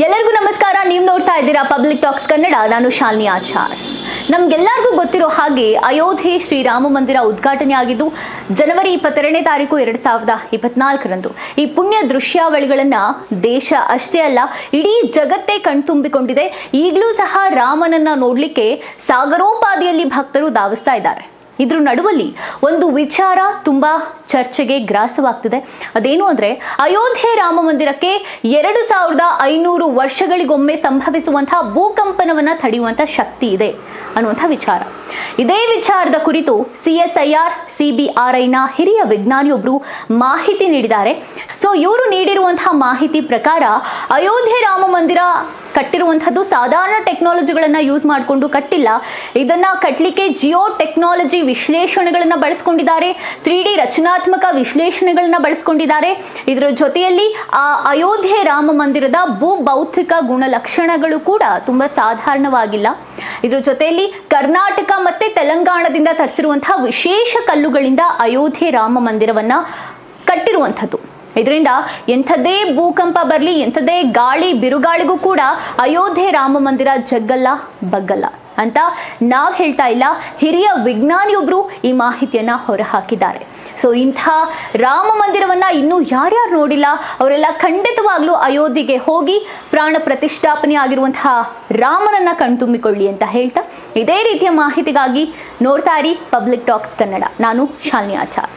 ಎಲ್ಲರಿಗೂ ನಮಸ್ಕಾರ. ನೀವು ನೋಡ್ತಾ ಇದ್ದೀರಾ ಪಬ್ಲಿಕ್ ಟಾಕ್ಸ್ ಕನ್ನಡ ನಾನು ಶಾಲಿನಿ ಆಚಾರ್. ನಮ್ಗೆಲ್ಲರಿಗೂ ಗೊತ್ತಿರೋ ಹಾಗೆ ಅಯೋಧ್ಯೆ ಶ್ರೀರಾಮ ಮಂದಿರ ಉದ್ಘಾಟನೆ ಆಗಿದ್ದು, ಜನವರಿ ಇಪ್ಪತ್ತೆರಡನೇ ತಾರೀಕು ಎರಡು ಸಾವಿರದ ಇಪ್ಪತ್ನಾಲ್ಕರಂದು. ಈ ಪುಣ್ಯ ದೃಶ್ಯಾವಳಿಗಳನ್ನ ದೇಶ ಅಷ್ಟೇ ಅಲ್ಲ, ಇಡೀ ಜಗತ್ತೇ ಕಣ್ತುಂಬಿಕೊಂಡಿದೆ. ಈಗಲೂ ಸಹ ರಾಮನನ್ನ ನೋಡ್ಲಿಕ್ಕೆ ಸಾಗರೋಪಾದಿಯಲ್ಲಿ ಭಕ್ತರು ಧಾವಿಸ್ತಾ ಇದ್ದಾರೆ. ಇದ್ರ ನಡುವಲ್ಲಿ ಒಂದು ವಿಚಾರ ತುಂಬಾ ಚರ್ಚೆಗೆ ಗ್ರಾಸವಾಗ್ತಿದೆ. ಅದೇನು ಅಂದ್ರೆ, ಅಯೋಧ್ಯೆ ರಾಮ ಮಂದಿರಕ್ಕೆ ಎರಡು ಸಾವಿರದ ಐನೂರು ವರ್ಷಗಳಿಗೊಮ್ಮೆ ಸಂಭವಿಸುವಂತಹ ಭೂಕಂಪನವನ್ನ ತಡೆಯುವಂತ ಶಕ್ತಿ ಇದೆ ಅನ್ನುವಂಥ ವಿಚಾರ. ಇದೇ ವಿಚಾರದ ಕುರಿತು ಸಿಎಸ್ಐಆರ್, ಸಿಬಿಆರ್ಐನ ಹಿರಿಯ ವಿಜ್ಞಾನಿಯೊಬ್ಬರು ಮಾಹಿತಿ ನೀಡಿದ್ದಾರೆ. ಸೊ, ಇವರು ನೀಡಿರುವಂತಹ ಮಾಹಿತಿ ಪ್ರಕಾರ ಅಯೋಧ್ಯೆ ರಾಮ ಮಂದಿರ ಕಟ್ಟಿರುವಂಥದ್ದು ಸಾಧಾರಣ ಟೆಕ್ನಾಲಜಿಗಳನ್ನ ಯೂಸ್ ಮಾಡಿಕೊಂಡು ಕಟ್ಟಿಲ್ಲ. ಇದನ್ನ ಕಟ್ಟಲಿಕ್ಕೆ ಜಿಯೋ ಟೆಕ್ನಾಲಜಿ ವಿಶ್ಲೇಷಣೆಗಳನ್ನ ಬಳಸ್ಕೊಂಡಿದ್ದಾರೆ. ತ್ರೀ ಡಿ ರಚನಾತ್ಮಕ ವಿಶ್ಲೇಷಣೆಗಳನ್ನ ಬಳಸ್ಕೊಂಡಿದ್ದಾರೆ. ಇದರ ಜೊತೆಯಲ್ಲಿ ಆ ಅಯೋಧ್ಯೆ ರಾಮ ಮಂದಿರದ ಭೂ ಭೌತಿಕ ಗುಣಲಕ್ಷಣಗಳು ಕೂಡ ತುಂಬಾ ಸಾಧಾರಣವಾಗಿಲ್ಲ. ಇದರ ಜೊತೆಯಲ್ಲಿ ಕರ್ನಾಟಕ ಮತ್ತೆ ತೆಲಂಗಾಣದಿಂದ ತರಿಸಿರುವಂತಹ ವಿಶೇಷ ಕಲ್ಲುಗಳಿಂದ ಅಯೋಧ್ಯೆ ರಾಮ ಮಂದಿರವನ್ನ ಕಟ್ಟಿರುವಂಥದ್ದು. ಇದರಿಂದ ಎಂಥದೇ ಭೂಕಂಪ ಬರಲಿ ಎಂಥದೇ ಗಾಳಿ, ಬಿರುಗಾಳಿಗೂ ಕೂಡ ಅಯೋಧ್ಯೆ ರಾಮ ಮಂದಿರ ಜಗ್ಗಲ್ಲ, ಬಗ್ಗಲ್ಲ ಅಂತ ನಾವು ಹೇಳ್ತಾ ಇಲ್ಲ. ಹಿರಿಯ ವಿಜ್ಞಾನಿಯೊಬ್ಬರು ಈ ಮಾಹಿತಿಯನ್ನ ಹೊರಹಾಕಿದ್ದಾರೆ. ಸೊ ಇಂಥ ರಾಮ ಮಂದಿರವನ್ನ ಇನ್ನೂ ಯಾರ್ಯಾರು ನೋಡಿಲ್ಲ, ಅವರೆಲ್ಲ ಖಂಡಿತವಾಗ್ಲೂ ಅಯೋಧ್ಯೆಗೆ ಹೋಗಿ ಪ್ರಾಣ ಪ್ರತಿಷ್ಠಾಪನೆ ಆಗಿರುವಂತಹ ರಾಮನನ್ನ ಕಣ್ತುಂಬಿಕೊಳ್ಳಿ ಅಂತ ಹೇಳ್ತಾ ಇದೇ ರೀತಿಯ ಮಾಹಿತಿಗಾಗಿ ನೋಡ್ತಾ ಇರಿ ಪಬ್ಲಿಕ್ ಟಾಕ್ಸ್ ಕನ್ನಡ ನಾನು ಶಾಲಿನಿ ಆಚಾರ್.